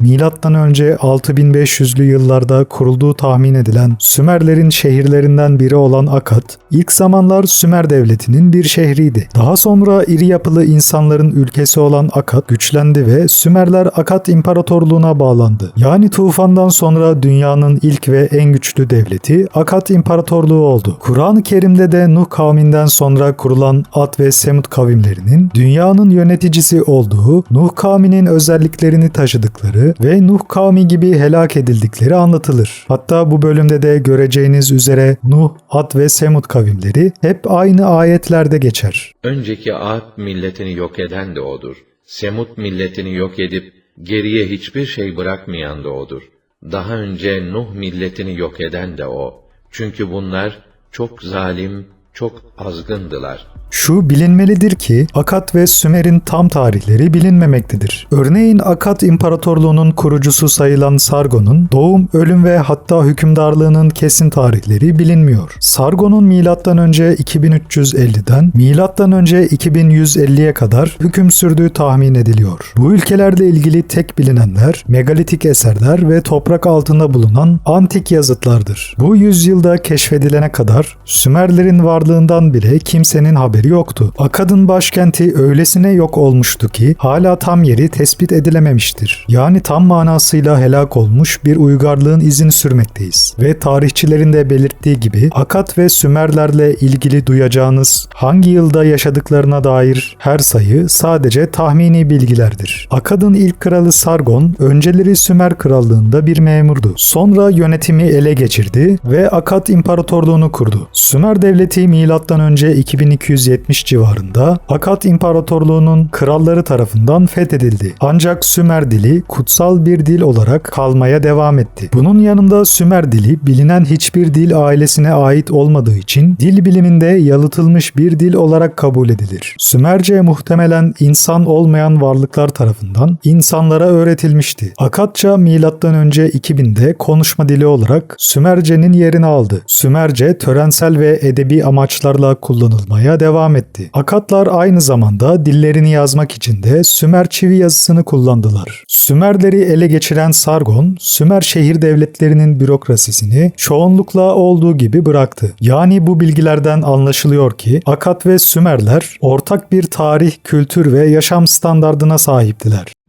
milattan önce 6500'lü yıllarda kurulduğu tahmin edilen Sümerlerin şehirlerinden biri olan Akkad, ilk zamanlar Sümer devletinin bir şehriydi. Daha sonra iri yapılı insanların ülkesi olan Akkad güçlendi ve Sümerler Akkad İmparatorluğuna bağlandı. Yani tufandan sonra dünyanın ilk ve en güçlü devleti Akkad İmparatorluğu oldu. Kur'an-ı Kerim'de de Nuh kavminden sonra kurulan Ad ve Semud kavimlerinin dünyanın yöneticisi olduğu, Nuh kavminin özelliklerini taşıdıkları ve Nuh kavmi gibi helak edildikleri anlatılır. Hatta bu bölümde de göreceğiniz üzere Nuh, Ad ve Semud kavimleri hep aynı ayetlerde geçer. Önceki Ad milletini yok eden de O'dur. Semud milletini yok edip geriye hiçbir şey bırakmayan da O'dur. Daha önce Nuh milletini yok eden de O. Çünkü bunlar çok zalim, çok azgındılar. Şu bilinmelidir ki Akkad ve Sümer'in tam tarihleri bilinmemektedir. Örneğin Akkad İmparatorluğu'nun kurucusu sayılan Sargon'un doğum, ölüm ve hatta hükümdarlığının kesin tarihleri bilinmiyor. Sargon'un milattan önce 2350'den milattan önce 2150'ye kadar hüküm sürdüğü tahmin ediliyor. Bu ülkelerle ilgili tek bilinenler megalitik eserler ve toprak altında bulunan antik yazıtlardır. Bu yüzyılda keşfedilene kadar Sümerlerin varlığından bile kimsenin haberi yoktu. Akkad'ın başkenti öylesine yok olmuştu ki hala tam yeri tespit edilememiştir. Yani tam manasıyla helak olmuş bir uygarlığın izini sürmekteyiz. Ve tarihçilerin de belirttiği gibi Akkad ve Sümerlerle ilgili duyacağınız hangi yılda yaşadıklarına dair her sayı sadece tahmini bilgilerdir. Akkad'ın ilk kralı Sargon önceleri Sümer krallığında bir memurdu. Sonra yönetimi ele geçirdi ve Akkad İmparatorluğunu kurdu. Sümer devleti milattan önce 2270 civarında Akkad İmparatorluğu'nun kralları tarafından fethedildi. Ancak Sümer dili kutsal bir dil olarak kalmaya devam etti. Bunun yanında Sümer dili bilinen hiçbir dil ailesine ait olmadığı için dil biliminde yalıtılmış bir dil olarak kabul edilir. Sümerce muhtemelen insan olmayan varlıklar tarafından insanlara öğretilmişti. Akatça milattan önce 2000'de konuşma dili olarak Sümerce'nin yerini aldı. Sümerce törensel ve edebi amaçlarla kullanılmaya devam etti. Akatlar aynı zamanda dillerini yazmak için de Sümer çivi yazısını kullandılar. Sümerleri ele geçiren Sargon, Sümer şehir devletlerinin bürokrasisini çoğunlukla olduğu gibi bıraktı. Yani bu bilgilerden anlaşılıyor ki Akat ve Sümerler ortak bir tarih, kültür ve yaşam standardına sahiptiler.